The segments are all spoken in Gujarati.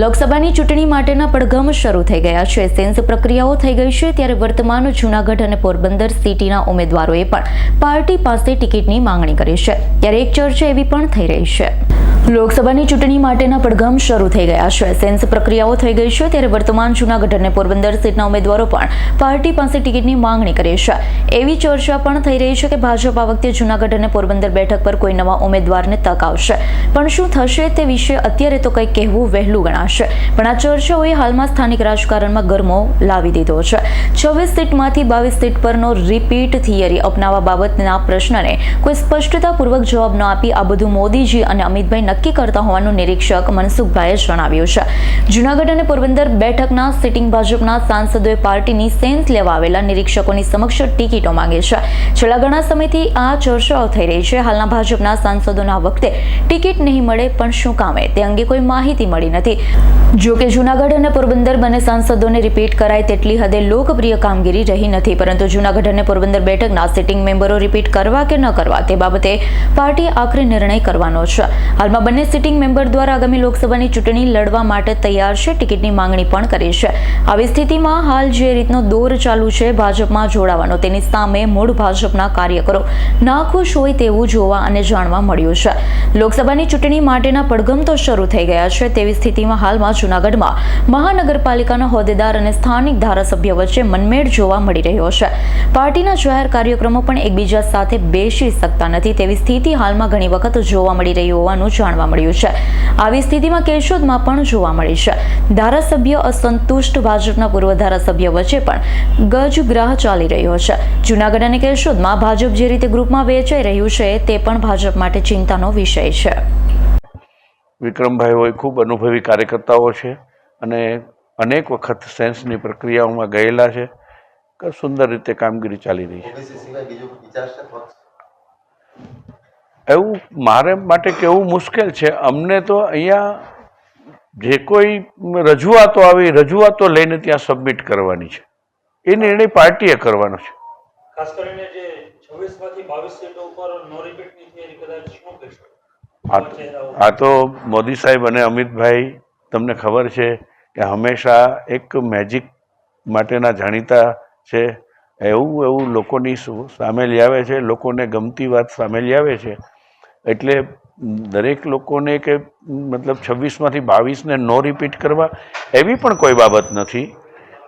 લોકસભાની ચૂંટણી માટેના પડઘમ શરૂ થઈ ગયા છે. સેન્સ પ્રક્રિયાઓ થઈ ગઈ છે ત્યારે વર્તમાન જૂનાગઢ અને પોરબંદર સિટીના ઉમેદવારોએ પણ પાર્ટી પાસે ટિકિટની માંગણી કરી છે. ત્યારે એક ચર્ચા એવી પણ થઈ રહી છે. લોકસભાની ચૂંટણી માટેના પડઘમ શરૂ થઈ ગયા છે. સેન્સ પ્રક્રિયાઓ થઈ ગઈ છે ત્યારે વર્તમાન જૂનાગઢ અને પોરબંદર સીટના ઉમેદવારો પણ પાર્ટી પાસે ટિકિટની માંગણી કરી છે. એવી ચર્ચા પણ થઈ રહી છે કે ભાજપ આ વખતે જૂનાગઢ અને પોરબંદર બેઠક પર કોઈ નવા ઉમેદવારને તક આવશે પણ શું થશે તે વિશે અત્યારે તો કંઈ કહેવું વહેલું ગણાશે. પણ આ ચર્ચાઓએ હાલમાં સ્થાનિક રાજકારણમાં ગરમો લાવી દીધો છે. છવ્વીસ સીટમાંથી બાવીસ સીટ પરનો રિપીટ થિયરી અપનાવવા બાબતના પ્રશ્નને કોઈ સ્પષ્ટતાપૂર્વક જવાબ ન આપી આ બધું મોદીજી અને અમિતભાઈ નક્કી કરતા હોવાનું નિરીક્ષક મનસુખભાઈએ જણાવ્યું છે. જૂનાગઢ અને પોરબંદર બેઠકના સિટિંગ ભાજપના સાંસદોએ પાર્ટીની સેન્સ લેવા આવેલા નિરીક્ષકોની સમક્ષ ટિકિટો માંગે છે. છેલ્લા ઘણા સમયથી આ ચર્ચાઓ થઈ રહી છે. હાલના ભાજપના સાંસદોના વખતે ટિકિટ નહીં મળે પણ શું કામે? તે અંગે કોઈ માહિતી મળી નથી. જો કે જૂનાગઢ અને પોરબંદર બંને સાંસદોને રિપીટ કરાય તેટલી હદે લોકપ્રિય કામગીરી રહી નથી. પરંતુ જૂનાગઢ અને પોરબંદર બેઠકના સિટિંગ મેમ્બરો રિપીટ કરવા કે ન કરવા તે બાબતે પાર્ટી આખરી નિર્ણય કરવાનો છે. હાલમાં બંને સિટિંગ મેમ્બર દ્વારા આગામી લોકસભાની ચૂંટણી લડવા માટે તૈયાર છે. ટિકિટની માંગણી પણ કરી છે. આવી સ્થિતિમાં હાલ જે રીતનો દોર ચાલુ છે, ભાજપમાં જોડાવાનો, તેની સામે મૂળ ભાજપના કાર્યકરો નાખુશ હોય તેવું જોવા અને જાણવા મળ્યું છે. લોકસભાની ચૂંટણી માટેના પડઘમ તો શરૂ થઈ ગયા છે. તેવી સ્થિતિમાં હાલમાં જૂનાગઢમાં મહાનગરપાલિકાના હોદ્દેદાર અને સ્થાનિક ધારાસભ્ય વચ્ચે મનમેળ જોવા મળી રહ્યો છે. પાર્ટીના જાહેર કાર્યક્રમો પણ એકબીજા સાથે બેસી શકતા નથી. તેવી સ્થિતિ હાલમાં ઘણી વખત જોવા મળી રહી હોવાનું જાણવા મળ્યું છે. આવી સ્થિતિમાં કેશોદમાં પણ જોવા મળી છે. ધારાસભ્ય અસંતુષ્ટ ભાજપના પૂર્વ ધારાસભ્ય વચ્ચે પણ ગજગ્રાહ ચાલી રહ્યો છે. જૂનાગઢ અને કેશોદમાં ભાજપ જે રીતે ગ્રુપમાં વેચાઈ રહ્યું છે તે પણ ભાજપ માટે ચિંતાનો વિષય છે. વિક્રમભાઈ હોય ખૂબ અનુભવી કાર્યકર્તાઓ છે અને અનેક વખત સેન્સની પ્રક્રિયાઓમાં ગયેલા છે. સુંદર રીતે કામગીરી ચાલી રહી છે? એવું મારે માટે કેવું મુશ્કેલ છે? અમને તો અહીંયા જે કોઈ રજૂઆતો આવી રજૂઆતો લઈને ત્યાં સબમિટ કરવાની છે. એ નિર્ણય પાર્ટીએ કરવાનો છે. ખાસ કરીને જે છવ્વીસ બાવીસ સીટો ઉપર નો રિપીટની થિયરી કદાચ શું કહેશો આ તો મોદી સાહેબ અને અમિતભાઈ તમને ખબર છે કે હંમેશા એક મેજિક માટેના જાણીતા છે. એવું એવું લોકોની સામે લઈ આવે છે લોકોને ગમતી વાત સામે લઈ આવે છે. એટલે દરેક લોકોને કે મતલબ છવ્વીસમાંથી બાવીસને નો રિપીટ કરવા એવી પણ કોઈ બાબત નથી.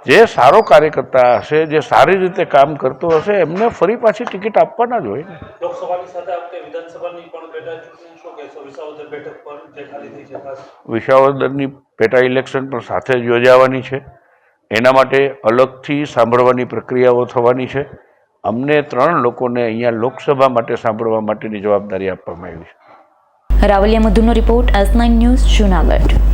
જે સારો કાર્યકર્તા હશે જે સારી રીતે કામ કરતો હશે એમને ફરી પાછી ટિકિટ આપવાના જ હોય ને. લોકસભાની સાથે આ વિધાનસભાની પણ પેટા શું કહેશો વિસાવદર બેઠક પર જે ખાલી થઈ છે વિસાવદરની પેટા ઇલેક્શન પણ સાથે જ યોજાવાની છે. એના માટે અલગથી સાંભળવાની પ્રક્રિયાઓ થવાની છે. અમને ત્રણ લોકોને અહીંયા લોકસભા માટે સાંભળવા માટેની જવાબદારી આપવામાં આવી છે. Ravaliya મધુનો report S nine news Junagadh.